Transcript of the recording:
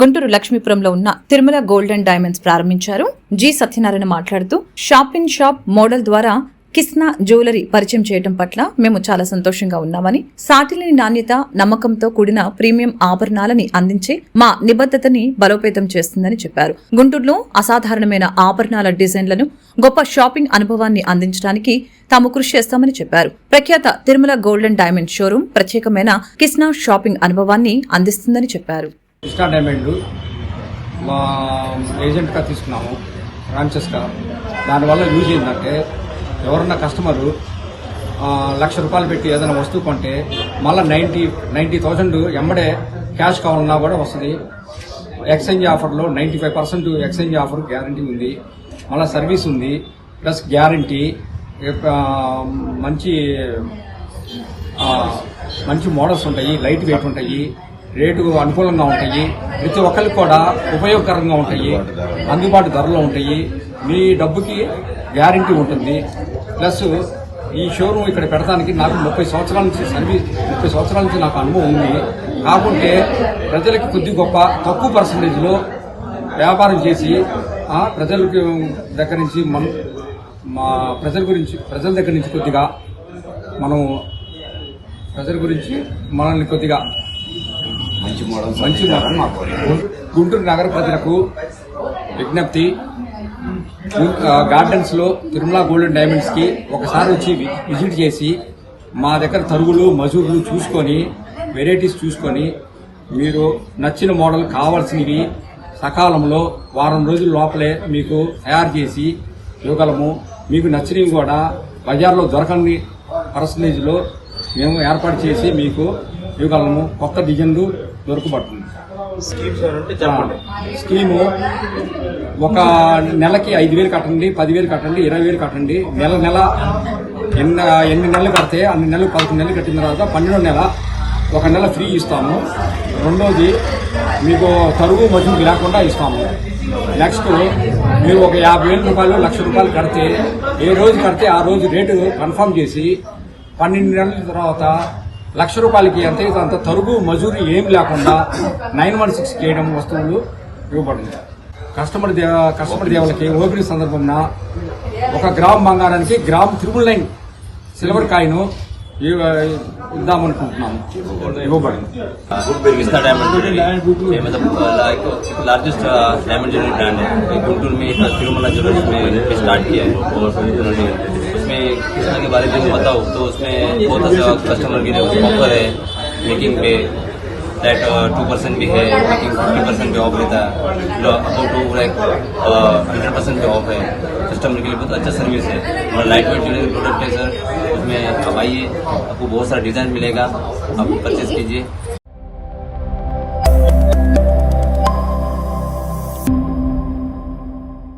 గుంటూరు లక్ష్మీపురంలో ఉన్న Tirumala gold and diamonds ప్రారంభించారు. జి సత్యనారాయణ మాట్లాడుతూ షాప్ ఇన్ షాప్ మోడల్ ద్వారా కిస్నా జ్యువెలరీ పరిచయం చేయడం పట్ల మేము చాలా సంతోషంగా ఉన్నామని సాటిలేని నాణ్యత నమ్మకంతో కూడిన ప్రీమియం ఆభరణాలని అందించే మా నిబద్ధతని బలోపేతం చేస్తుందని చెప్పారు. గుంటూరులో అసాధారణమైన ఆభరణాల డిజైన్లను గొప్ప షాపింగ్ అనుభవాన్ని అందించడానికి తాము కృషి చేస్తామని చెప్పారు. ప్రఖ్యాత తిరుమల గోల్డెన్ డైమండ్ షోరూం ప్రత్యేకమైన కిస్నా షాపింగ్ అనుభవాన్ని అందిస్తుందని చెప్పారు. కృష్ణా డైమండ్ మా ఏజెంట్గా తీసుకున్నాము బ్రాంచెస్గా దానివల్ల యూజ్ ఏంటంటే ఎవరన్నా కస్టమరు లక్ష రూపాయలు పెట్టి ఏదైనా వస్తువు కొంటే మళ్ళీ నైంటీ నైంటీ థౌజండ్ ఎంబడే క్యాష్ కావాలన్నా కూడా వస్తుంది. ఎక్స్చేంజ్ ఆఫర్లో ninety five percent exchange offer guarantee ఉంది. మళ్ళీ సర్వీస్ ఉంది. ప్లస్ గ్యారంటీ మంచి మంచి మోడల్స్ ఉంటాయి లైట్ వెయిట్ ఉంటాయి. రేటు అనుకూలంగా ఉంటాయి. ప్రతి ఒక్కరికి కూడా ఉపయోగకరంగా ఉంటాయి. అందుబాటు ధరలో ఉంటాయి. మీ డబ్బుకి గ్యారంటీ ఉంటుంది. ప్లస్ ఈ షోరూమ్ ఇక్కడ పెడతానికి నాకు ముప్పై సంవత్సరాల నుంచి సర్వీస్ ముప్పై సంవత్సరాల నుంచి నాకు అనుభవం ఉంది. కాకుంటే ప్రజలకు కొద్ది గొప్ప తక్కువ పర్సంటేజ్లో వ్యాపారం చేసి ప్రజలకు దగ్గర నుంచి మన మా ప్రజల గురించి ప్రజల దగ్గర నుంచి కొద్దిగా మనం ప్రజల గురించి మనల్ని కొద్దిగా మంచి మోడల్స్ మంచి గుంటూరు నగర ప్రజలకు విజ్ఞప్తి. గార్డెన్స్లో తిరుమల గోల్డెన్ డైమండ్స్కి ఒకసారి వచ్చి విజిట్ చేసి మా దగ్గర తరుగులు మజూర్లు చూసుకొని వెరైటీస్ చూసుకొని మీరు నచ్చిన మోడల్ కావాల్సినవి సకాలంలో వారం రోజుల లోపలే మీకు తయారు చేసి ఇవ్వగలము. మీకు నచ్చినవి కూడా బజార్లో దొరకని పర్సంటేజ్లో మేము ఏర్పాటు చేసి మీకు ఇవ్వగలము కొత్త డిజైన్లు దొరకబడుతుంది. స్కీము ఒక నెలకి ఐదు వేలు కట్టండి పదివేలు కట్టండి ఇరవై వేలు కట్టండి. నెల నెల ఎన్ని ఎన్ని నెలలు కడితే అన్ని నెలలు పదకొండు నెలలు కట్టిన తర్వాత పన్నెండో నెల ఒక నెల ఫ్రీ ఇస్తాము. రెండోది మీకు తరుగు మజూరు లేకుండా ఇస్తాము. నెక్స్ట్ మీరు ఒక యాభై వేల రూపాయలు లక్ష రూపాయలు కడితే ఏ రోజు కడితే ఆ రోజు రేటు కన్ఫర్మ్ చేసి పన్నెండు నెలల తర్వాత లక్ష రూపాయలకి ఎంత అయితే అంత తరుగు మజూరి ఏం లేకుండా నైన్ వన్ సిక్స్ చేయడం వస్తువులు ఇవ్వబడింది కస్టమర్ దేవ కస్టమర్ దేవులకి ఓపెనింగ్ సందర్భంన ఒక గ్రామ్ బంగారానికి gram triple nine silver coin ఇద్దామనుకుంటున్నాము ఇవ్వబడింది गुड बिरगिस्ता डायमंड ज्वेलरी ये मतलब like largest diamond jewellery brand है ये गुंटूर में इतना तिरुमला ज्वेलर्स में स्टार्ट किया है और उन्होंने उसमें किस्म के बारे में बताओ तो उसमें बहुत अच्छा कस्टमर के लिए ऑफ़र है मेकिंग पे दैट टू परसेंट भी है मेकिंग फिफ्टी परसेंट पे ऑफ़ रहता है about two like hundred percent पे ऑफ़ है। कस्टमर के लिए बहुत अच्छा सर्विस है। और लाइट वेट ज्वेलरी प्रोडक्ट है सर उसमें आप आइए, आपको बहुत सारा डिज़ाइन मिलेगा, आप परचेज कीजिए।